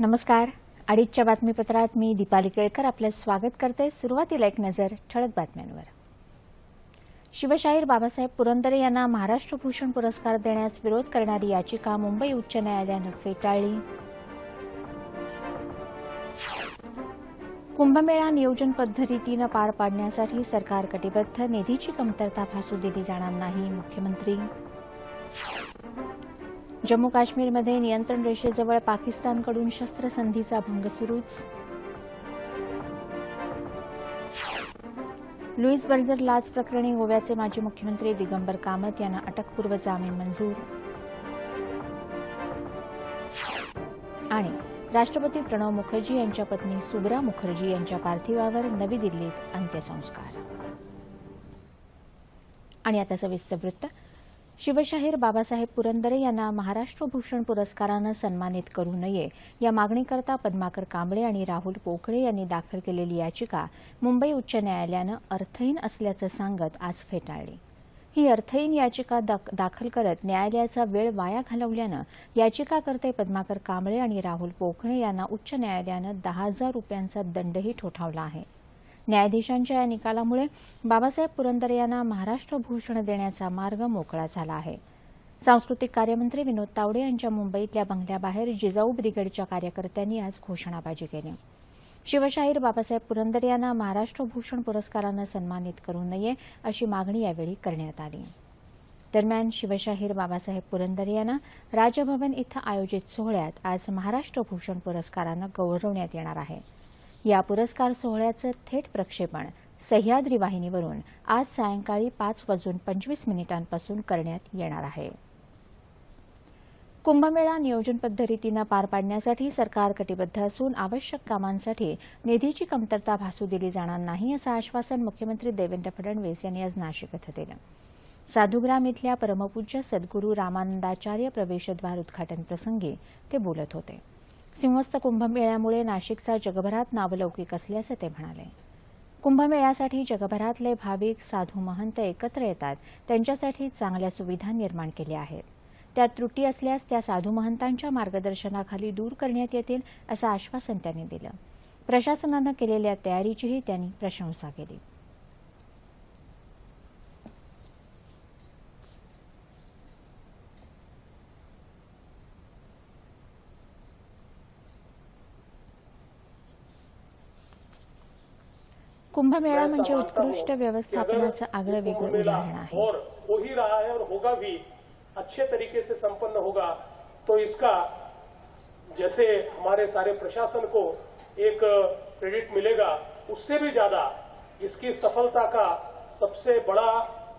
नमस्कार. अडीचच्या बातमीपत्रात मी दीपाली केळकर आपलं स्वागत करते. सुरुवातीला एक नजर ठळक बातम्यांवर. शिवशाहीर बाबासाहेब पुरंदरे यांना महाराष्ट्र भूषण पुरस्कार देण्यास विरोध करणारी याचिका मुंबई उच्च न्यायालयानं फेटाळली. कुंभमेळा नियोजन पद्धतीनं पार पाडण्यासाठी सरकार कटिबद्ध निधीची कमतरता भासू दिली जाणार नाही मुख्यमंत्री. जम्मू काश्मीरमध्ये नियंत्रण रेषेजवळ पाकिस्तानकडून शस्त्रसंधीचा भंग सुरूच. लुईस बर्जर लाच प्रकरणी गोव्याचे माजी मुख्यमंत्री दिगंबर कामत यांना अटकपूर्व जामीन मंजूर. आणि राष्ट्रपती प्रणव मुखर्जी यांच्या पत्नी सुब्रा मुखर्जी यांच्या पार्थिवावर नवी दिल्लीत अंत्यसंस्कार. आणि आता सविस्तर वृत्त. शिवशाहीर बाबासाहेब पुरंदरे यांना महाराष्ट्र भूषण पुरस्कारानं सन्मानित करू नये या मागणीकरता पद्माकर कांबळे आणि राहुल पोखरे यांनी दाखल केलेली याचिका मुंबई उच्च न्यायालयानं अर्थहीन असल्याचं सांगत आज फेटाळली. ही अर्थहीन याचिका दाख- दाखल करत न्यायालयाचा वेळ वाया घालवल्यानं याचिकाकर्ते पद्माकर कांबळे आणि राहुल पोखरे यांना उच्च न्यायालयानं दहा हजार रुपयांचा दंडही ठोठावला आहे. न्यायाधीशांच्या या निकालामुळे बाबासाहेब पुरंदरे यांना महाराष्ट्र भूषण देण्याचा मार्ग मोकळा झाला आहे. सांस्कृतिक कार्यमंत्री विनोद तावडे यांच्या मुंबईतल्या बंगल्याबाहेर जिजाऊ ब्रिगेडच्या कार्यकर्त्यांनी आज घोषणाबाजी केली. शिवशाहीर बाबासाहेब पुरंदरे यांना महाराष्ट्र भूषण पुरस्कारानं सन्मानित करू नये अशी मागणी यावेळी करण्यात आली. दरम्यान शिवशाहीर बाबासाहेब पुरंदरे यांना राजभवन इथं आयोजित सोहळ्यात आज महाराष्ट्र भूषण पुरस्कारानं गौरवण्यात येणार आहे. या पुरस्कार सोहळ्याचं थेट प्रक्षेपण सह्याद्री वाहिनीवरून आज सायंकाळी पाच वाजून पंचवीस मिनिटांपासून करण्यात येणार आहे. कुंभमेळा नियोजन पद्धतीनं पार पाडण्यासाठी सरकार कटिबद्ध असून आवश्यक कामांसाठी निधीची कमतरता भासू दिली जाणार नाही असं आश्वासन मुख्यमंत्री देवेंद्र फडणवीस यांनी आज नाशिक इथं दिलं. साधुग्राम इथल्या परमपूज्य सद्गुरू रामानंदाचार्य प्रवेशद्वार उद्घाटन प्रसंगी ते बोलत होते. सिंहस्थ कुंभमेळ्यामुळे नाशिकचा जगभरात नावलौकिक असल्याचं ते म्हणाले. कुंभमेळ्यासाठी जगभरातले भाविक साधू महंत एकत्र येतात. त्यांच्यासाठी चांगल्या सुविधा निर्माण केल्या आहेत. त्यात त्रुटी असल्यास त्या साधू महंतांच्या मार्गदर्शनाखाली दूर करण्यात येतील असं आश्वासन त्यांनी दिलं. प्रशासनानं केलेल्या तयारीचीही त्यांनी प्रशंसा केली. कुंभमेळा म्हणजे उत्कृष्ट व्यवस्थापनाचं आगळं वेगळं उदाहरण आहे. और हो ही रहा है और होगा भी। अच्छे तरीके से संपन्न होगा। तो इसका जैसे हमारे सारे प्रशासन को एक क्रेडिट मिलेगा उससे भी ज़्यादा इसकी सफलता का सबसे बड़ा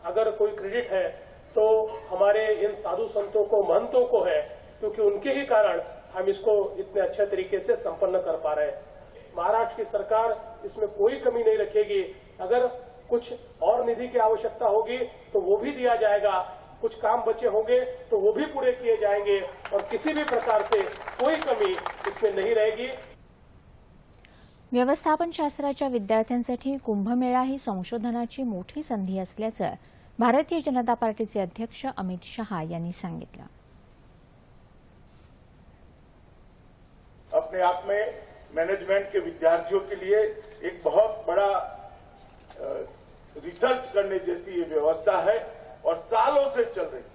अगर कोई क्रेडिट है तो हमारे इन साधु संतों को महंतों को है क्योंकि उनके ही कारण हम इसको इतने अच्छे तरीके से संपन्न कर पा रहे हैं। महाराष्ट्र की सरकार इसमें कोई कमी नहीं रखेगी। अगर कुछ और निधि की आवश्यकता होगी तो वो भी दिया जाएगा। कुछ काम बचे होंगे तो वो भी पूरे किए जाएँगे। और किसी भी प्रकार से कोई कमी इसमें नहीं रहेगी। व्यवस्थापन शास्त्राच्या विद्यार्थ्यांसाठी कुंभमेळा ही संशोधनाची मोठी संधी असल्याचं भारतीय जनता पार्टीचे अध्यक्ष अमित शहा यांनी सांगितलं. अपने आप में मैनेजमेंट के विद्यार्थियों के लिए एक बहुत बड़ा रिसर्च करने जैसी ये व्यवस्था है और सालों से चल रही है।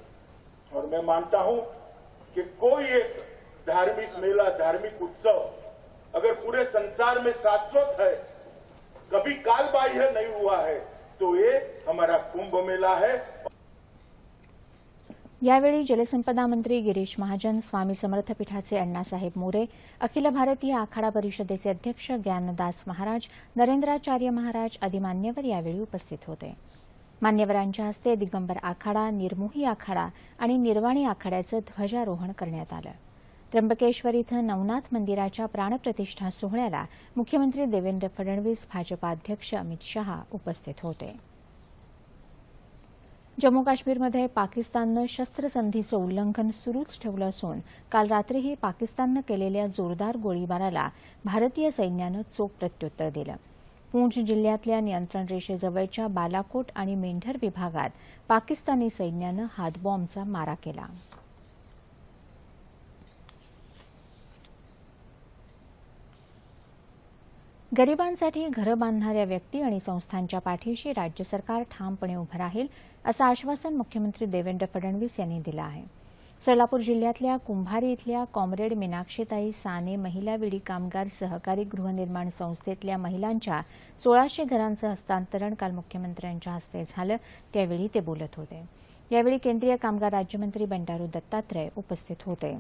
और मैं मानता हूँ कि कोई एक धार्मिक मेला, धार्मिक उत्सव अगर पूरे संसार में शाश्वत है, कभी काल बाह्य नहीं हुआ है तो ये हमारा कुंभ मेला है। यावेळी जलसंपदा मंत्री गिरीश महाजन स्वामी समर्थ पीठाचे अण्णासाहेब मोरे अखिल भारतीय आखाडा परिषदेचे अध्यक्ष ज्ञानदास महाराज नरेंद्राचार्य महाराज आदी मान्यवर यावेळी उपस्थित होते. मान्यवरांच्या हस्ते दिगंबर आखाडा निर्मोही आखाडा आणि निर्वाणी आखाड्याचं ध्वजारोहण करण्यात आलं. त्र्यंबकेश्वर इथं नवनाथ मंदिराच्या प्राणप्रतिष्ठा सोहळ्याला मुख्यमंत्री देवेंद्र फडणवीस भाजपा अध्यक्ष अमित शहा उपस्थित होते. जम्मू काश्मीरमध्ये पाकिस्ताननं शस्त्रसंधीचं उल्लंघन सुरूच ठेवलं असून काल रात्रीही पाकिस्ताननं केलेल्या जोरदार गोळीबाराला भारतीय सैन्यानं चोख प्रत्युत्तर दिलं. पूंछ जिल्ह्यातल्या नियंत्रण रेषेजवळच्या बालाकोट आणि मेंढर विभागात पाकिस्तानी सैन्यानं हातबॉम्बचा मारा केला. गरिबांसाठी घरं बांधणाऱ्या व्यक्ती आणि संस्थांच्या पाठीशी राज्य सरकार ठामपणे उभं राहील असं आश्वासन मुख्यमंत्री देवेंद्र फडणवीस यांनी दिलं आहे. सोलापूर जिल्ह्यातल्या कुंभारी इथल्या कॉम्रेड मीनाक्षीताई साने महिला विडी कामगार सहकारी गृहनिर्माण संस्थेतल्या महिलांच्या सोळाशे घरांचं हस्तांतरण काल मुख्यमंत्र्यांच्या हस्ते झालं त्यावेळी ते बोलत होते. यावेळी केंद्रीय कामगार राज्यमंत्री बंडारू दत्तात्रय उपस्थित होते.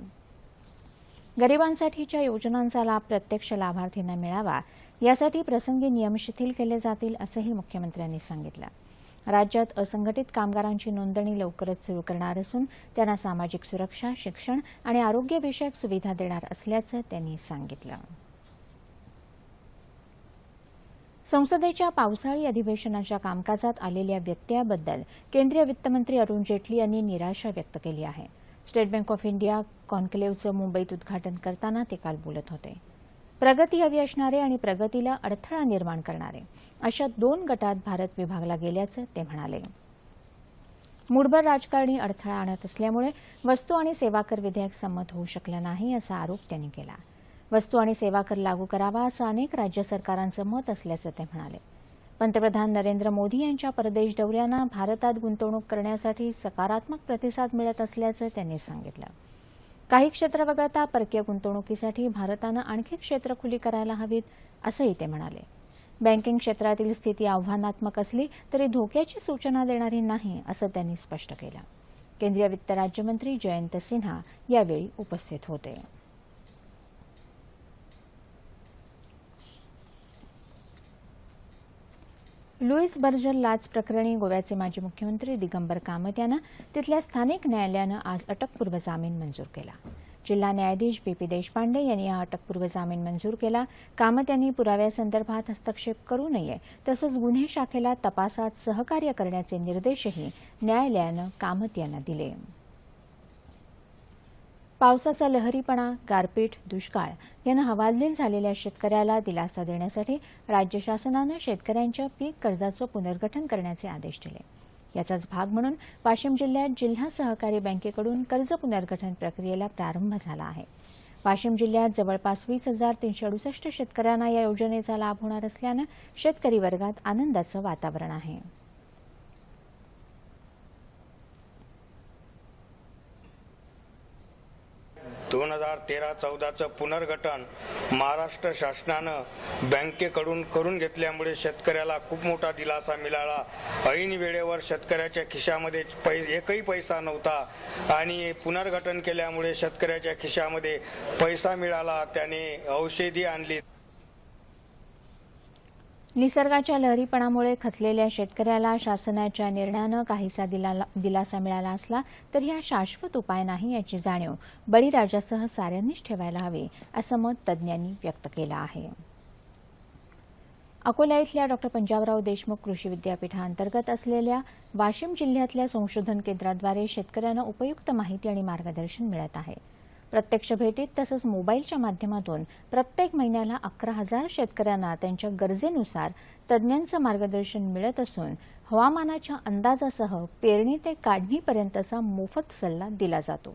गरिबांसाठीच्या योजनांचा लाभ प्रत्यक्ष लाभार्थींना मिळावा यासाठी प्रसंगी नियम शिथिल केले जातील असंही मुख्यमंत्र्यांनी सांगितलं. राज्यात असंघटित कामगारांची नोंदणी लवकरच सुरू करणार असून त्यांना सामाजिक सुरक्षा शिक्षण आणि आरोग्यविषयक सुविधा देणार असल्याचं त्यांनी सांगितलं. संसदेच्या पावसाळी अधिवेशनाच्या कामकाजात आलेल्या व्यत्ययाबद्दल केंद्रीय वित्तमंत्री अरुण जेटली यांनी निराशा व्यक्त केली आहे. स्टेट बँक ऑफ इंडिया कॉन्क्लेव्हचं मुंबईत उद्घाटन करताना ते काल बोलत होते. प्रगती हवी असणारे आणि प्रगतीला अडथळा निर्माण करणारे. अशा दोन गटात भारत विभागला गेल्याचं ते म्हणाले. मुडभर राजकारणी अडथळा आणत असल्यामुळे वस्तू आणि सेवा कर विधेयक संमत होऊ शकलं नाही असा आरोप त्यांनी केला. वस्तू आणि सेवा कर लागू करावा असं अनेक राज्य सरकारांचं मत असल्याचं ते म्हणाले. पंतप्रधान नरेंद्र मोदी यांच्या परदेश दौऱ्यांना भारतात गुंतवणूक करण्यासाठी सकारात्मक प्रतिसाद मिळत असल्याचं त्यांनी सांगितलं. काही क्षेत्र वगळता परकीय गुंतवणुकीसाठी भारतानं आणखी क्षेत्र खुली करायला हवीत असंही ते म्हणाले. बँकिंग क्षेत्रातील स्थिती आव्हानात्मक असली तरी धोक्याची सूचना देणारी नाही असं त्यांनी स्पष्ट केलं. केंद्रीय वित्त राज्यमंत्री जयंत सिन्हा यावेळी उपस्थित होते. लुईस बर्जर लाच प्रकरणी गोव्याचे माजी मुख्यमंत्री दिगंबर कामत यांना तिथल्या स्थानिक न्यायालयानं आज अटकपूर्व जामीन मंजूर केला. जिल्हा न्यायाधीश बी पी देशपांडे यांनी हा अटकपूर्व जामीन मंजूर केला. कामत यांनी पुराव्यासंदर्भात हस्तक्षेप करू नये तसंच गुन्हे शाखेला तपासात सहकार्य करण्याचे निर्देशही न्यायालयानं कामत यांना दिले. पावसाचा लहरीपणा गारपीट दुष्काळ यानं हवालदिल झालेल्या शेतकऱ्याला दिलासा देण्यासाठी राज्य शासनानं शेतकऱ्यांच्या पीक कर्जाचं पुनर्गठन करण्याचे आदेश दिले. याचाच भाग म्हणून वाशिम जिल्ह्यात जिल्हा सहकारी बँकेकडून कर्ज पुनर्गठन प्रक्रियेला प्रारंभ झाला आहे. वाशिम जिल्ह्यात जवळपास वीस हजार तीनशे अडुसष्ट शेतकऱ्यांना या योजनेचा लाभ होणार असल्यानं शेतकरी वर्गात आनंदाचं वातावरण आहे. दोन हजार तेरा चौदाचं पुनर्गठन महाराष्ट्र शासनानं बँकेकडून करून घेतल्यामुळे शेतकऱ्याला खूप मोठा दिलासा मिळाला. ऐन वेळेवर शेतकऱ्याच्या खिशामध्ये पै एकही पैसा नव्हता आणि पुनर्गठन केल्यामुळे शेतकऱ्याच्या खिशामध्ये पैसा मिळाला. त्याने औषधी आणली. निसर्गाच्या लहरीपणामुळे खचलेल्या शेतकऱ्याला शासनाच्या निर्णयानं काहीसा दिला- दिलासा मिळाला असला तरी हा शाश्वत उपाय नाही याची जाणीव बळीराजासह साऱ्यांनीच ठेवायला हवी असं मत तज्ज्ञांनी व्यक्त केलं आहे. अकोला इथल्या डॉक्टर पंजाबराव देशमुख कृषी विद्यापीठाअंतर्गत असलेल्या वाशिम जिल्ह्यातल्या संशोधन केंद्राद्वारे शेतकऱ्यांना उपयुक्त माहिती आणि मार्गदर्शन मिळत आहे. प्रत्यक्ष भेटीत तसंच मोबाईलच्या माध्यमातून प्रत्येक महिन्याला अकरा हजार शेतकऱ्यांना त्यांच्या गरजेनुसार तज्ज्ञांचं मार्गदर्शन मिळत असून हवामानाच्या अंदाजासह पेरणी ते काढणीपर्यंतचा मोफत सल्ला दिला जातो.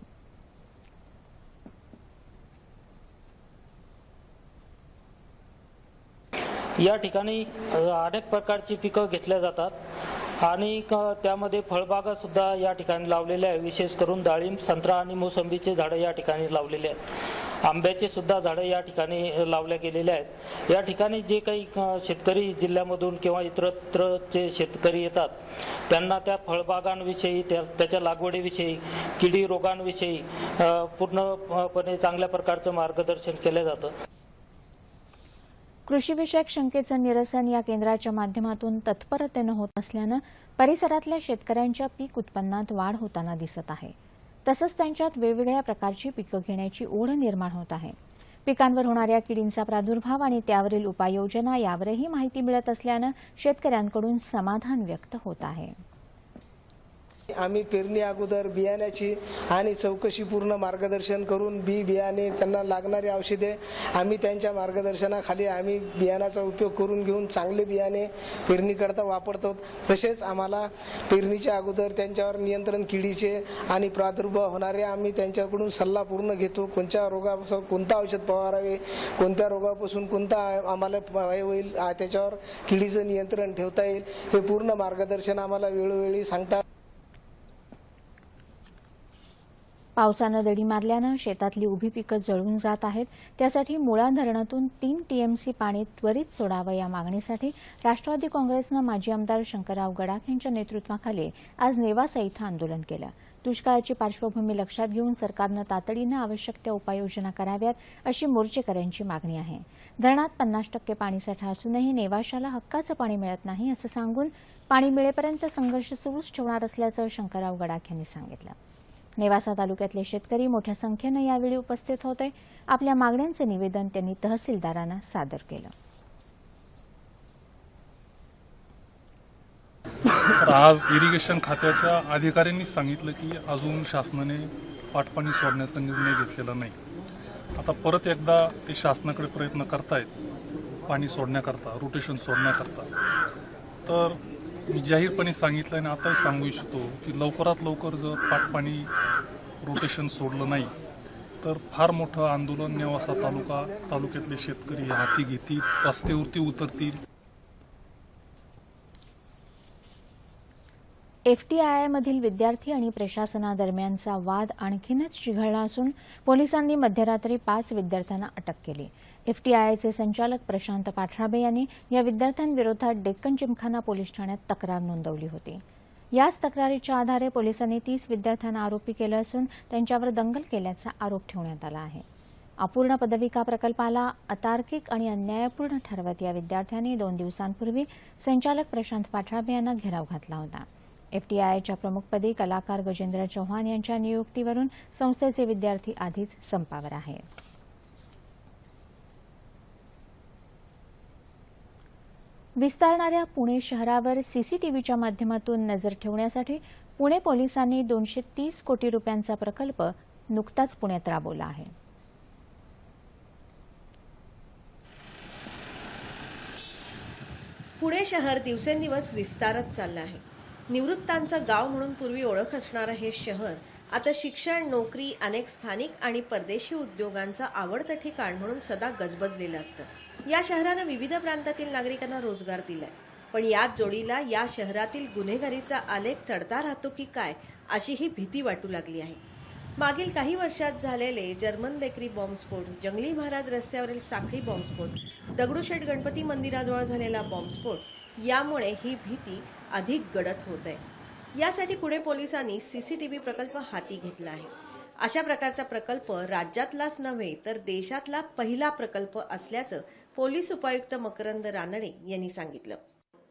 या ठिकाणी अनेक प्रकारची पिकं घेतल्या जातात. आणि त्यामध्ये फळबागा सुद्धा या ठिकाणी लावलेल्या आहे विशेष करून डाळिंब संत्रा आणि मोसंबीचे झाडं या ठिकाणी लावलेले आहेत. आंब्याचे सुद्धा झाडं या ठिकाणी लावल्या गेलेले आहेत. या ठिकाणी जे काही शेतकरी जिल्ह्यामधून किंवा इतरत्रचे शेतकरी येतात त्यांना त्या फळबागांविषयी त्या त्याच्या लागवडीविषयी किडी रोगांविषयी पूर्णपणे चांगल्या प्रकारचं मार्गदर्शन केलं जातं. कृषीविषयक शंकेचं निरसन या केंद्राच्या माध्यमातून तत्परतेनं होत असल्यानं परिसरातल्या शेतकऱ्यांच्या पीक उत्पन्नात वाढ होताना दिसत आहे. तसंच त्यांच्यात वेगवेगळ्या प्रकारची पिकं घेण्याची ओढ निर्माण होत आहे. पिकांवर होणाऱ्या किडींचा प्रादुर्भाव आणि त्यावरील उपाययोजना यावरही माहिती मिळत असल्यानं शेतकऱ्यांकडून समाधान व्यक्त होत आहे. आम्ही पेरणी अगोदर बियाण्याची आणि चौकशी पूर्ण मार्गदर्शन करून बी बियाणे त्यांना लागणारी औषधे आम्ही त्यांच्या मार्गदर्शनाखाली आम्ही बियाणाचा उपयोग करून घेऊन चांगले बियाणे पेरणीकरता वापरतो. तसेच आम्हाला पेरणीच्या अगोदर त्यांच्यावर नियंत्रण किडीचे आणि प्रादुर्भाव होणारे आम्ही त्यांच्याकडून सल्ला पूर्ण घेतो. कोणत्या रोगापासून कोणतं औषध फवारावे कोणत्या रोगापासून कोणता आम्हाला होईल त्याच्यावर किडीचं नियंत्रण ठेवता येईल हे पूर्ण मार्गदर्शन आम्हाला वेळोवेळी सांगतात. पावसानं दडी मारल्यानं शेतातली उभी पिकं जळून जात आहेत. त्यासाठी मुळा धरणातून तीन टीएमसी पाणी त्वरित सोडावं या मागणीसाठी राष्ट्रवादी काँग्रेसनं माजी आमदार शंकरराव गडाख यांच्या नेतृत्वाखाली आज नेवासा इथं आंदोलन केलं. दुष्काळाची पार्श्वभूमी लक्षात घेऊन सरकारनं तातडीनं आवश्यक त्या उपाययोजना कराव्यात अशी मोर्चेकऱ्यांची मागणी आहे. धरणात पन्नास टक्के पाणीसाठा असूनही नेवाशाला हक्काचं पाणी मिळत नाही असं सांगून पाणी मिळेपर्यंत संघर्ष सुरूच ठेवणार असल्याचं शंकरराव गडाख यांनी सांगितलं. नेवासा तालुक्यातले शेतकरी मोठ्या संख्येनं यावेळी उपस्थित होते. आपल्या मागण्यांचं निवेदन त्यांनी तहसीलदारांना सादर केलं. तर आज इरिगेशन खात्याच्या अधिकाऱ्यांनी सांगितलं की अजून शासनाने पाटपाणी सोडण्याचा निर्णय घेतलेला नाही. आता परत एकदा ते शासनाकडे प्रयत्न करतायत. पाणी सोडण्याकरता रोटेशन सोडण्याकरता. तर मी जाहीरपणे सांगितलं आणि आताही सांगू इच्छितो की लवकरात लवकर जर पाटपाणी रोटेशन सोडलं नाही तर फार मोठं आंदोलन नेवासा तालुका तालुक्यातले शेतकरी हाती घेतील रस्त्यावरती उतरतील. एफटीआयआयमधील विद्यार्थी आणि प्रशासनादरम्यानचा वाद आणखीनच चिघळला असून पोलिसांनी मध्यरात्री पाच विद्यार्थ्यांना अटक केली. एफटीआयआयचे संचालक प्रशांत पाठराबे यांनी या विद्यार्थ्यांविरोधात डेक्कन जिमखाना पोलीस ठाण्यात तक्रार नोंदवली होती. याच तक्रारीच्या आधारे पोलिसांनी तीस विद्यार्थ्यांना आरोपी केलं असून त्यांच्यावर दंगल केल्याचा आरोप ठेवण्यात आला आहे. अपूर्ण पदविका प्रकल्पाला अतार्किक आणि अन्यायपूर्ण ठरवत या विद्यार्थ्यांनी दोन दिवसांपूर्वी संचालक प्रशांत पाठराबे यांना घेराव घातला होता. एफटीआयच्या प्रमुखपदी कलाकार गजेंद्र चव्हाण यांच्या नियुक्तीवरून संस्थेचे विद्यार्थी आधीच संपावर आहेत. विस्तारणाऱ्या पुणे शहरावर सीसीटीव्हीच्या माध्यमातून नजर ठेवण्यासाठी पुणे पोलिसांनी दोनशे तीस कोटी रुपयांचा प्रकल्प नुकताच पुण्यात राबवला आहे. पुणे शहर दिवसेंदिवस विस्तारत चाललं आहे. निवृत्तांचं गाव म्हणून पूर्वी ओळख असणारं हे शहर आता शिक्षण नोकरी अनेक स्थानिक आणि परदेशी उद्योगांचं आवडतं ठिकाण म्हणून सदा गजबजलेलं असतं. या शहरानं विविध प्रांतातील नागरिकांना रोजगार दिलाय. पण याच जोडीला या शहरातील गुन्हेगारीचा आलेख चढता राहतो की काय अशी ही भीती वाटू लागली आहे. मागील काही वर्षात झालेले जर्मन बेकरी बॉम्बस्फोट जंगली महाराज रस्त्यावरील साखळी बॉम्बस्फोट दगडूशेठ गणपती मंदिराजवळ झालेला बॉम्बस्फोट यामुळे ही भीती अधिक गडद होत आहे. यासाठी पुणे पोलिसांनी सीसीटीव्ही प्रकल्प हाती घेतला आहे. अशा प्रकारचा प्रकल्प राज्यातलाच नव्हे तर देशातला पहिला प्रकल्प असल्याचं पोलीस उपायुक्त मकरंद रानडे यांनी सांगितलं.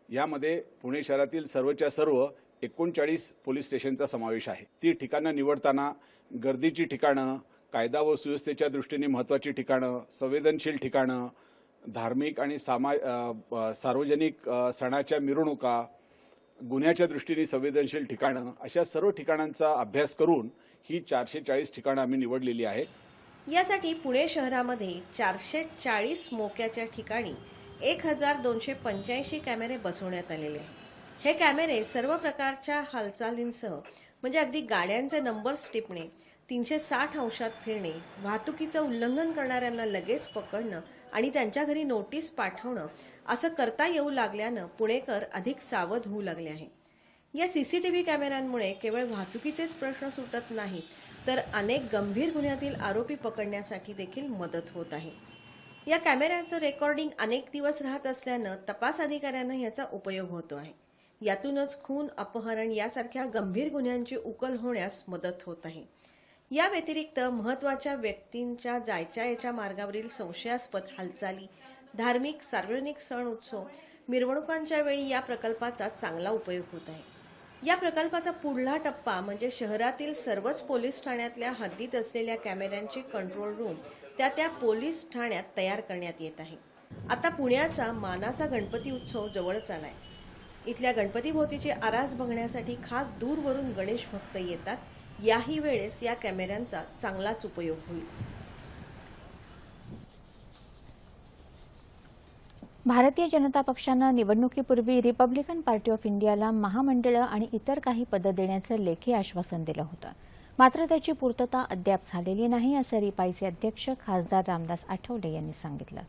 यामध्ये पुणे शहरातील सर्वच्या सर्व एकोणचाळीस पोलीस स्टेशनचा समावेश आहे. ती ठिकाणं निवडताना गर्दीची ठिकाणं कायदा व सुव्यवस्थेच्या दृष्टीने महत्त्वाची ठिकाणं संवेदनशील ठिकाणं धार्मिक आणि सामा सार्वजनिक सणाच्या मिरवणुका गुन्ह्याच्या दृष्टीने संवेदनशील ठिकाणं अशा सर्व ठिकाणांचा अभ्यास करून ही चारशे चाळीस ठिकाणं आम्ही निवडलेली आहेत. यासाठी पुणे शहरामध्ये चारशे चाळीस मोक्याच्या ठिकाणी एक हजार दोनशे पंच्याऐंशी कॅमेरे बसवण्यात आलेले आहेत. हे कॅमेरे सर्व प्रकारच्या हालचालींसह म्हणजे अगदी गाड्यांचे नंबर्स टिपणे तीनशे साठ अंशात फिरणे वाहतुकीचं उल्लंघन करणाऱ्यांना लगेच पकडणं आणि त्यांच्या घरी नोटीस पाठवणं असं करता येऊ लागल्यानं पुणेकर अधिक सावध होऊ लागले आहे. या सीसीटीव्ही कॅमेऱ्यांमुळे केवळ वाहतुकीचेच प्रश्न सुटत नाहीत तर अनेक गंभीर गुन्ह्यातील आरोपी पकडण्यासाठी देखील मदत होत आहे. या कॅमेऱ्याचं रेकॉर्डिंग अनेक दिवस राहत असल्यानं तपास अधिकाऱ्यांना याचा उपयोग होतो आहे. यातूनच खून अपहरण यासारख्या गंभीर गुन्ह्यांची उकल होण्यास मदत होत आहे. या व्यतिरिक्त महत्त्वाच्या व्यक्तींच्या जायच्या याच्या मार्गावरील संशयास्पद हालचाली धार्मिक सार्वजनिक सण उत्सव मिरवणुकांच्या वेळी या प्रकल्पाचा चांगला उपयोग होत आहे. या प्रकल्पाचा पुढला टप्पा म्हणजे शहरातील सर्वच पोलीस ठाण्यातल्या हद्दीत असलेल्या कॅमेऱ्यांचे कंट्रोल रूम त्या त्या पोलीस ठाण्यात तयार करण्यात येत आहे. आता पुण्याचा मानाचा गणपती उत्सव जवळच आलाय इथल्या गणपतीभोवतीची आरास बघण्यासाठी खास दूरवरून गणेश भक्त येतात. याही वेळेस या कॅमेऱ्यांचा चांगलाच उपयोग होईल. भारतीय जनता पक्षानं निवडणुकीपूर्वी रिपब्लिकन पार्टी ऑफ इंडियाला महामंडळं आणि इतर काही पदं देण्याचं लेखी आश्वासन दिलं होतं. मात्र त्याची पूर्तता अद्याप झालेली नाही असं रिपाईचे अध्यक्ष खासदार रामदास आठवले यांनी सांगितलं.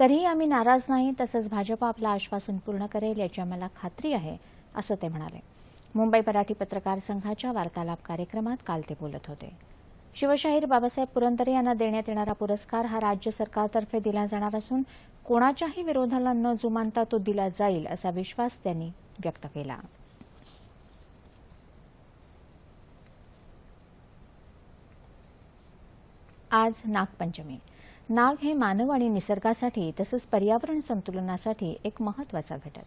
तरीही आम्ही नाराज नाही तसंच भाजपा आपलं आश्वासन पूर्ण करेल याची आम्हाला खात्री आहे असं ते म्हणाले. मुंबई मराठी पत्रकार संघाच्या वार्तालाप कार्यक्रमात काल ते बोलत होते. शिवशाहीर बाबासाहेब पुरंदरे यांना देण्यात येणारा पुरस्कार हा राज्य सरकारतर्फे दिला जाणार असून कोणाच्याही विरोधाला न जुमानता तो दिला जाईल असा विश्वास त्यांनी व्यक्त केला. आज नागपंचमी. नाग हे मानव आणि निसर्गासाठी तसंच पर्यावरण संतुलनासाठी एक महत्त्वाचा घटक.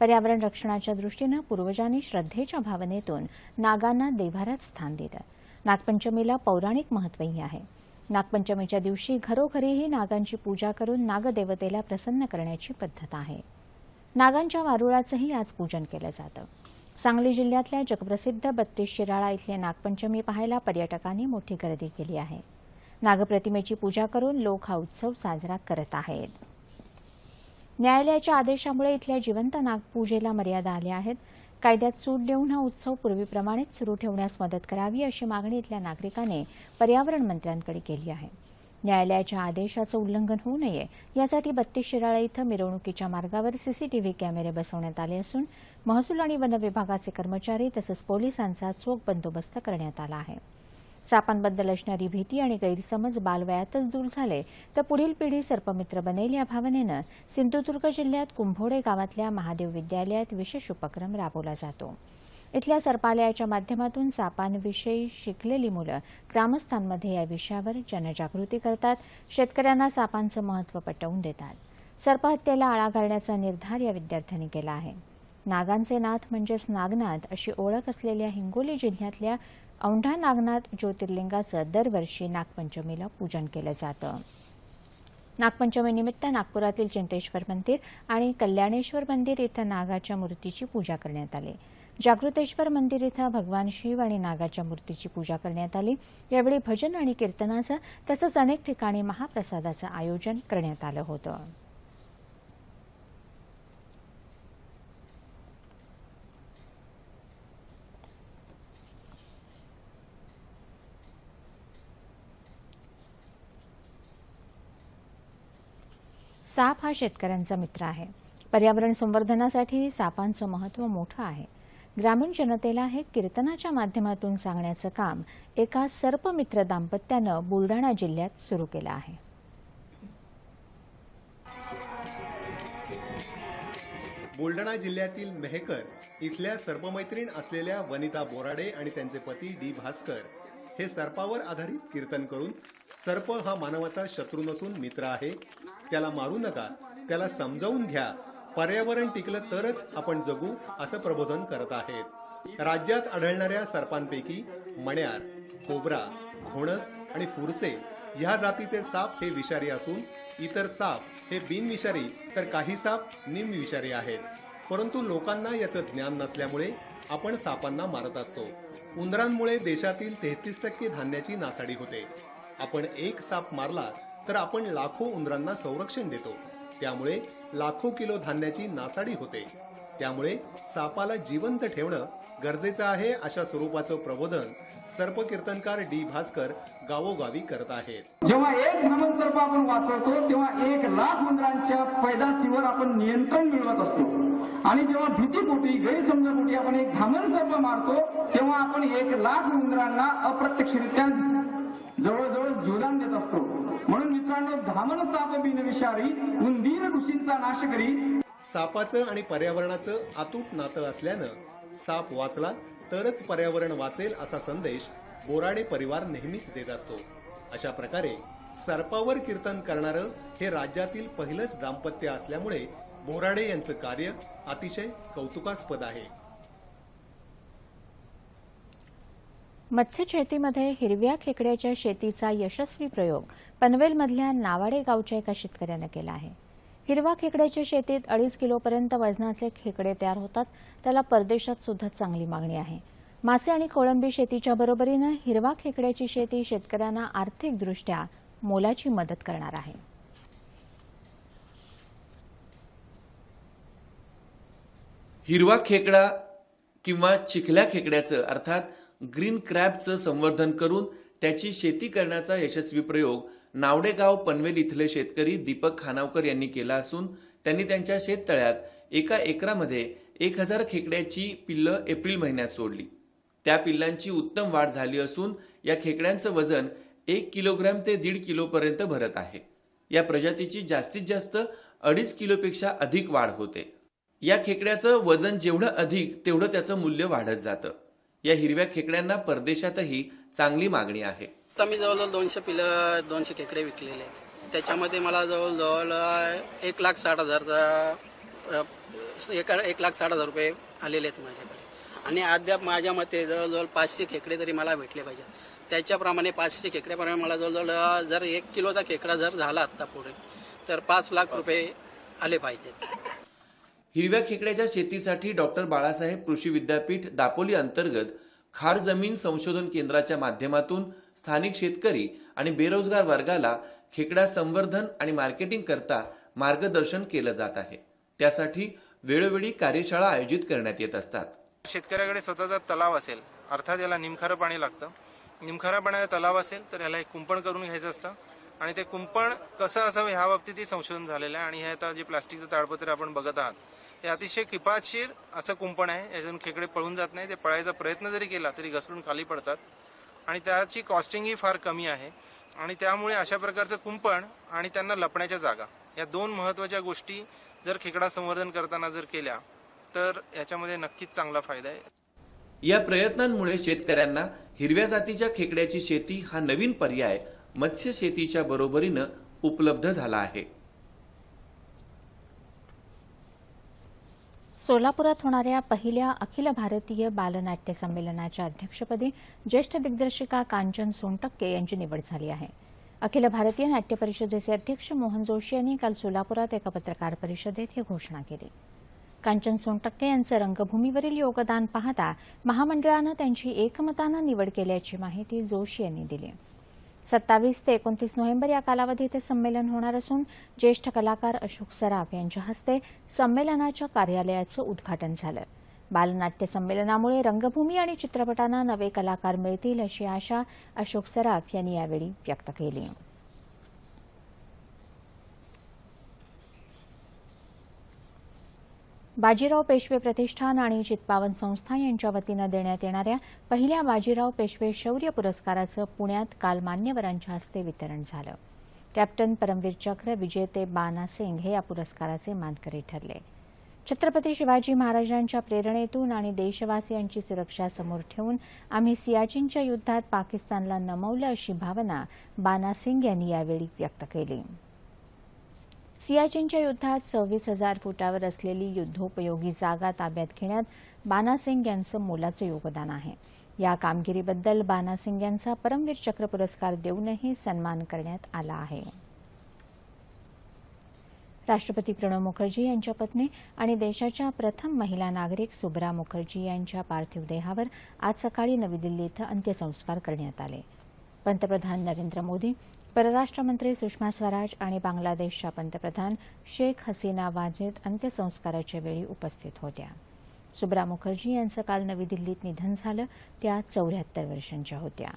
पर्यावरण रक्षणाच्या दृष्टीनं पूर्वजांनी श्रद्धेच्या भावनेतून नागांना देभारात स्थान दिलं. नागपंचमीला पौराणिक महत्वही आहे. नागपंचमीच्या दिवशी घरोघरीही नागांची पूजा करून नागदेवतेला प्रसन्न करण्याची पद्धत आहे. नागांच्या वारुळाचंही आज पूजन केलं जातं. सांगली जिल्ह्यातल्या जगप्रसिद्ध बत्तीस शिराळा इथले नागपंचमी पाहायला पर्यटकांनी मोठी गर्दी केली आहे. नागप्रतिमेची पूजा करून लोक हा उत्सव साजरा करत आहेत. न्यायालयाच्या आदेशामुळे इथल्या जिवंत नागपूजेला मर्यादा आल्या आहेत. कायद्यात सूट देऊन हा उत्सव पूर्वीप्रमाणेच सुरू ठेवण्यास मदत करावी अशी मागणी इथल्या नागरिकाने पर्यावरण मंत्र्यांकडे केली आहे. न्यायालयाच्या आदेशाचं उल्लंघन होऊ नये यासाठी बत्तीस शिराळा इथं मिरवणुकीच्या मार्गावर सीसीटीव्ही कॅमेरे बसवण्यात आले असून महसूल आणि वन विभागाचे कर्मचारी तसंच पोलिसांचा चोख बंदोबस्त करण्यात आला आहे. सापांबद्दल असणारी भीती आणि गैरसमज बालवयातच दूर झाले तर पुढील पिढी सर्पमित्र बनेल या भावनेनं सिंधुदुर्ग जिल्ह्यात कुंभोडे गावातल्या महादेव विद्यालयात विशेष उपक्रम राबवला जातो. इथल्या सर्पालयाच्या माध्यमातून सापांविषयी शिकलेली मुलं ग्रामस्थांमध्ये या विषयावर जनजागृती करतात शेतकऱ्यांना सापांचं महत्त्व पटवून देतात. सर्पहत्येला आळा घालण्याचा निर्धार या विद्यार्थ्यांनी केला आहे. नागांचे नाथ म्हणजेच नागनाथ अशी ओळख असलेल्या हिंगोली जिल्ह्यातल्या औंढा नागनाथ ज्योतिर्लिंगाचं दरवर्षी नागपंचमीला पूजन केलं जातं. नागपंचमीनिमित्त नागपुरातील चिंतेश्वर मंदिर आणि कल्याणेश्वर मंदिर इथं नागाच्या मूर्तीची पूजा करण्यात आली. जागृतेश्वर मंदिर इथं भगवान शिव आणि नागाच्या मूर्तीची पूजा करण्यात आली. यावेळी भजन आणि कीर्तनाचं तसंच अनेक ठिकाणी महाप्रसादाचं आयोजन करण्यात आलं होतं. साप हा शेतकऱ्यांचा मित्र आहे. पर्यावरण संवर्धनासाठी सापांचं महत्त्व मोठं आहे. ग्रामीण जनतेला हे कीर्तनाच्या माध्यमातून सांगण्याचं काम एका सर्पमित्र दाम्पत्यानं बुलडाणा जिल्ह्यात सुरू केलं आहे. बुलढाणा जिल्ह्यातील मेहकर इथल्या सर्पमैत्रीण असलेल्या वनिता बोराडे आणि त्यांचे पती डी भास्कर हे सर्पावर आधारित कीर्तन करून सर्प हा मानवाचा शत्रू नसून मित्र आहे. त्याला मारू नका त्याला समजावून घ्या. पर्यावरण टिकलं तरच आपण जगू असं प्रबोधन करत आहेत. राज्यात आढळणाऱ्या सर्पांपैकी मण्यार खोबरा घोणस आणि फुरसे ह्या जातीचे साप हे विषारी असून इतर साप हे बिनविषारी तर काही साप निमविषारी आहेत. परंतु लोकांना याचं ज्ञान नसल्यामुळे आपण सापांना मारत असतो. उंदरांमुळे देशातील तेहतीस टक्के धान्याची नासाडी होते. आपण एक साप मारला तर आपण लाखो उंदरांना संरक्षण देतो. त्यामुळे लाखो किलो धान्याची नासाडी होते. त्यामुळे सापाला जिवंत ठेवणं गरजेचं आहे अशा स्वरूपाचं प्रबोधन सर्पकीर्तनकार डी भास्कर गावोगावी करत आहेत. जेव्हा एक भ्रमणसर्प आपण वाचवतो तेव्हा एक लाख उंदरांच्या पैदासीवर आपण नियंत्रण मिळवत असतो. आणि जेव्हा भीतीपोटी गैरसमजापोटी आपण एक भ्रमणसर्प मारतो तेव्हा आपण एक लाख उंदरांना अप्रत्यक्षरित्या जवळजवळ जीवदान देत असतो. म्हणून मित्रांनो धामण साप बिनविषारी उंदीर ऋषींचा नाश करी. सापाचं आणि पर्यावरणाचं अतूट नातं असल्यानं साप वाचला तरच पर्यावरण वाचेल असा संदेश बोराडे परिवार नेहमीच देत असतो. अशा प्रकारे सर्पावर कीर्तन करणारं हे राज्यातील पहिलंच दाम्पत्य असल्यामुळे बोराडे यांचं कार्य अतिशय कौतुकास्पद आहे. मत्स्यशेतीमध्ये हिरव्या खेकड्याच्या शेतीचा यशस्वी प्रयोग पनवेलमधल्या नावाडे गावच्या एका शेतकऱ्यानं केला आहे. हिरवा खेकड्याच्या शेतीत अडीच किलोपर्यंत वजनाचे खेकडे तयार होतात. त्याला परदेशात सुद्धा चांगली मागणी आहे. मासे आणि कोळंबी शेतीच्या बरोबरीनं हिरवा खेकड्याची शेती शेतकऱ्यांना आर्थिकदृष्ट्या मोलाची मदत करणार आहे. हिरवा खेकडा किंवा चिखल्या खेकड्याचं अर्थात ग्रीन क्रॅबचं संवर्धन करून त्याची शेती करण्याचा यशस्वी प्रयोग नावडेगाव पनवेल इथले शेतकरी दीपक खानावकर यांनी केला असून त्यांनी त्यांच्या शेततळ्यात एका एकरामध्ये एक हजार खेकड्याची पिल्लं एप्रिल महिन्यात सोडली. त्या पिल्लांची उत्तम वाढ झाली असून या खेकड्यांचं वजन एक किलोग्रॅम ते दीड किलोपर्यंत भरत आहे. या प्रजातीची जास्तीत जास्त अडीच किलोपेक्षा अधिक वाढ होते. या खेकड्याचं वजन जेवढं अधिक तेवढं त्याचं मूल्य वाढत जातं. या हिरव्या खेकड्यांना परदेशातही चांगली मागणी आहे. आता मी जवळजवळ दोनशे पिलं दोनशे खेकडे विकलेले आहेत. त्याच्यामध्ये मला जवळजवळ एक लाख साठ हजारचा एका एक एक लाख साठ हजार रुपये आलेले आहेत माझ्याकडे. आणि अद्याप माझ्या मते जवळजवळ पाचशे खेकडे तरी मला भेटले पाहिजे त्याच्याप्रमाणे पाचशे खेकड्याप्रमाणे मला जवळजवळ जर एक किलोचा खेकडा जर झाला आत्ता पुढे तर पाच लाख रुपये आले पाहिजेत. हिरव्या खेकड्याच्या शेतीसाठी डॉक्टर बाळासाहेब कृषी विद्यापीठ दापोली अंतर्गत खार जमीन संशोधन केंद्राच्या माध्यमातून स्थानिक शेतकरी आणि बेरोजगार वर्गाला खेकडा संवर्धन आणि मार्केटिंग करता मार्गदर्शन केलं जात आहे. त्यासाठी वेळोवेळी कार्यशाळा आयोजित करण्यात येत असतात. शेतकऱ्याकडे स्वतःचा तलाव असेल अर्थात याला निमखारं पाणी लागतं. निमखारा पाण्याचा तलाव असेल तर ह्याला एक कुंपण करून घ्यायचं असतं. आणि ते कुंपण कसं असावं ह्या बाबतीतही संशोधन झालेलं आहे. आणि हे आता जे प्लास्टिकचं ताडपत्र आपण बघत आहात हे अतिशय किफातशीर असं कुंपण आहे. याच्यातून खेकडे पळून जात नाही ते पळायचा प्रयत्न जरी केला तरी घसरून खाली पडतात. आणि त्याची कॉस्टिंगही फार कमी आहे. आणि त्यामुळे अशा प्रकारचं कुंपण आणि त्यांना लपण्याच्या जागा या दोन महत्त्वाच्या गोष्टी जर खेकडा संवर्धन करताना जर केल्या तर याच्यामध्ये नक्कीच चांगला फायदा आहे. या प्रयत्नांमुळे शेतकऱ्यांना हिरव्या जातीच्या खेकड्याची शेती हा नवीन पर्याय मत्स्य शेतीच्या बरोबरीनं उपलब्ध झाला आहे. सोलापुरात होणाऱ्या पहिल्या अखिल भारतीय बालनाट्य संमेलनाच्या अध्यक्षपदी ज्येष्ठ दिग्दर्शिका कांचन सोनटक्के यांची निवड झाली आहे. अखिल भारतीय नाट्य परिषदेचे अध्यक्ष मोहन जोशी यांनी काल सोलापुरात एका पत्रकार परिषदेत ही घोषणा केली. कांचन सोनटक्के यांचं रंगभूमीवरील योगदान पाहता महामंडळानं त्यांची एकमतानं निवड केल्याची माहिती जोशी यांनी दिली. सत्तावीस ते एकोणतीस नोव्हेंबर या कालावधीत हे संमेलन होणार असून ज्येष्ठ कलाकार अशोक सराफ यांच्या हस्ते संमेलनाच्या कार्यालयाचं उद्घाटन झालं. बालनाट्य संमेलनामुळे रंगभूमी आणि चित्रपटांना नवे कलाकार मिळतील अशी आशा अशोक सराफ यांनी यावेळी व्यक्त केली. बाजीराव पेशवे प्रतिष्ठान आणि चित्पावन संस्था यांच्या वतीनं देण्यात येणाऱ्या पहिल्या बाजीराव पेशवे शौर्य पुरस्काराचं पुण्यात काल मान्यवरांच्या हस्ते वितरण झालं. कॅप्टन परमवीर चक्र विजेते बाना सिंग हे या पुरस्काराचे मानकरी ठरले. छत्रपती शिवाजी महाराजांच्या प्रेरणेतून आणि देशवासियांची सुरक्षा समोर ठेवून आम्ही सियाचीनच्या युद्धात पाकिस्तानला नमवलं अशी भावना बाना सिंग यांनी यावेळी व्यक्त केली. सियाचीनच्या युद्धात सव्वीस हजार फुटावर असलेली युद्धोपयोगी जागा ताब्यात घेण्यात बानासिंग यांचं मोलाचं योगदान आहे. या कामगिरीबद्दल बानासिंग यांचा परमवीर चक्र पुरस्कार देऊनही सन्मान करण्यात आला आहे. राष्ट्रपती प्रणव मुखर्जी यांच्या पत्नी आणि देशाच्या प्रथम महिला नागरिक सुब्रा मुखर्जी यांच्या पार्थिव देहावर आज सकाळी नवी दिल्ली इथं अंत्यसंस्कार करण्यात आले. पंतप्रधान नरेंद्र मोदी परराष्ट्र मंत्री सुषमा स्वराज आणि बांगलादेशच्या पंतप्रधान शेख हसीना वाजेद अंत्यसंस्काराच्या वेळी उपस्थित होत्या. सुब्रा मुखर्जी यांचं काल नवी दिल्लीत निधन झालं त्या चौऱ्याहत्तर वर्षांच्या होत्या.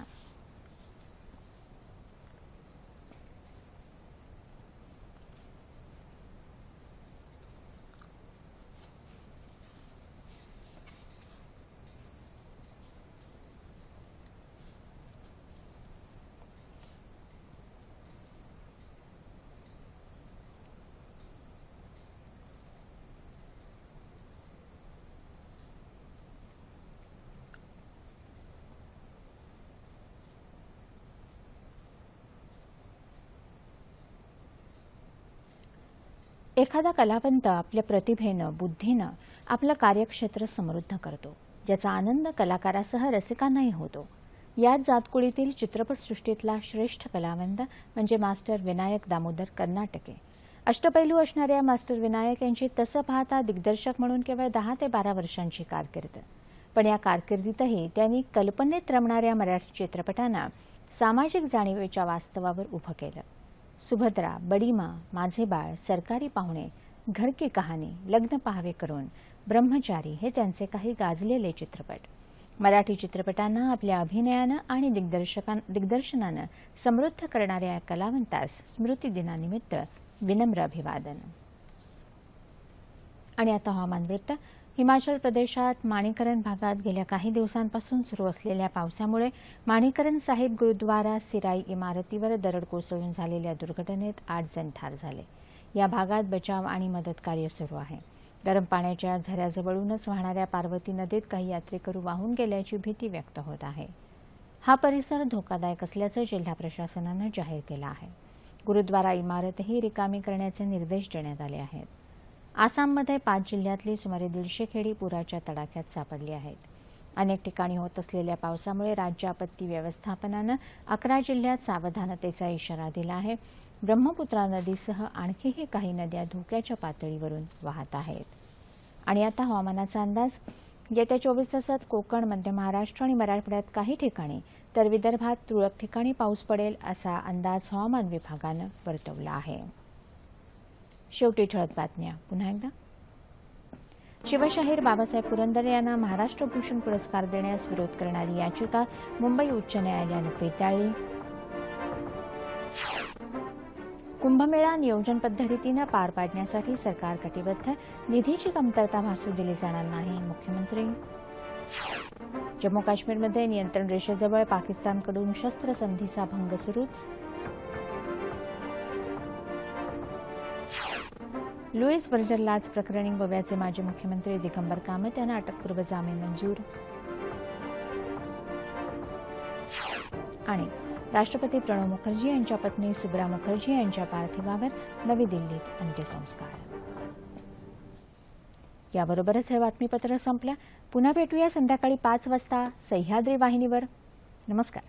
एखादा कलावंत आपल्या प्रतिभेनं बुद्धीनं आपलं कार्यक्षेत्र समृद्ध करतो ज्याचा आनंद कलाकारासह रसिकांनाही होतो. याच जातकुळीतील चित्रपटसृष्टीतला श्रेष्ठ कलावंत म्हणजे मास्टर विनायक दामोदर कर्नाटके. अष्टपैलू असणाऱ्या मास्टर विनायक यांची तसं पाहता दिग्दर्शक म्हणून केवळ दहा ते बारा वर्षांची कारकीर्द. पण या कारकिर्दीतही त्यांनी कल्पनेत रमणाऱ्या मराठी चित्रपटांना सामाजिक जाणीवेच्या वास्तवावर उभं केलं. सुभद्रा बडीमा माझे बाळ सरकारी पाहुणे घर की कहाणी लग्न पहावे करून ब्रह्मचारी हे त्यांचे काही गाजलेले चित्रपट. मराठी चित्रपटांना आपल्या अभिनयानं आणि दिग्दर्शनानं समृद्ध करणाऱ्या या कलावंतास स्मृती दिनानिमित्त विनम्र अभिवादन. आणि आता हवामान वृत्त. हिमाचल प्रदेशात माणिकरण भागात गेल्या काही दिवसांपासून सुरू असलेल्या पावसामुळे माणिकरण साहिब गुरुद्वारा सिराई इमारतीवर दरड कोसळून झालेल्या दुर्घटनेत आठ जण ठार झाले. या भागात बचाव आणि मदत कार्य सुरू आहे. गरम पाण्याच्या झऱ्याजवळूनच वाहणाऱ्या पार्वती नदीत काही यात्रेकरू वाहून गेल्याची भीती व्यक्त होत आहे. हा परिसर धोकादायक असल्याचं जिल्हा प्रशासनानं जाहीर केलं आहे. गुरुद्वारा इमारतही रिकामी करण्याचे निर्देश देण्यात आले आहेत. आसाममध्ये पाच जिल्ह्यातली सुमारे दीडशे खेडी पुराच्या तडाख्यात सापडली आहेत. अनेक ठिकाणी होत असलेल्या पावसामुळे राज्य आपत्ती व्यवस्थापनानं अकरा जिल्ह्यात सावधानतेचा इशारा दिला आहे. ब्रह्मपुत्रा नदीसह आणखीही काही नद्या धोक्याच्या पातळीवरून वाहत आहेत. आणि आता हवामानाचा अंदाज. येत्या चोवीस तासात कोकण मध्य महाराष्ट्र आणि मराठवाड्यात काही ठिकाणी तर विदर्भात तुरळक ठिकाणी पाऊस पडेल असा अंदाज हवामान विभागानं वर्तवला आहे. शेवटी ठळक बातम्या. पुन्हा एकदा. शिवशाहीर बाबासाहेब पुरंदरे यांना महाराष्ट्र भूषण पुरस्कार देण्यास विरोध करणारी याचिका मुंबई उच्च न्यायालयानं फेटाळली. कुंभमेळा नियोजन पद्धतीनं पार पाडण्यासाठी सरकार कटिबद्ध. निधीची कमतरता भासू दिली जाणार नाही मुख्यमंत्री. जम्मू काश्मीरमध्ये नियंत्रण रेषेजवळ पाकिस्तानकडून शस्त्रसंधीचा भंग सुरूच. लुईस बर्जर लाच प्रकरणी गोव्याचे माजी मुख्यमंत्री दिगंबर कामत यांना अटकपूर्व जामीन मंजूर. आणि राष्ट्रपती प्रणव मुखर्जी यांच्या पत्नी सुब्रा मुखर्जी यांच्या पार्थिवावर नवी दिल्लीत अंत्यसंस्कार. याबरोबरच हे बातमीपत्र संपलं. पुन्हा भेटूया संध्याकाळी पाच वाजता सह्याद्री वाहिनीवर. नमस्कार.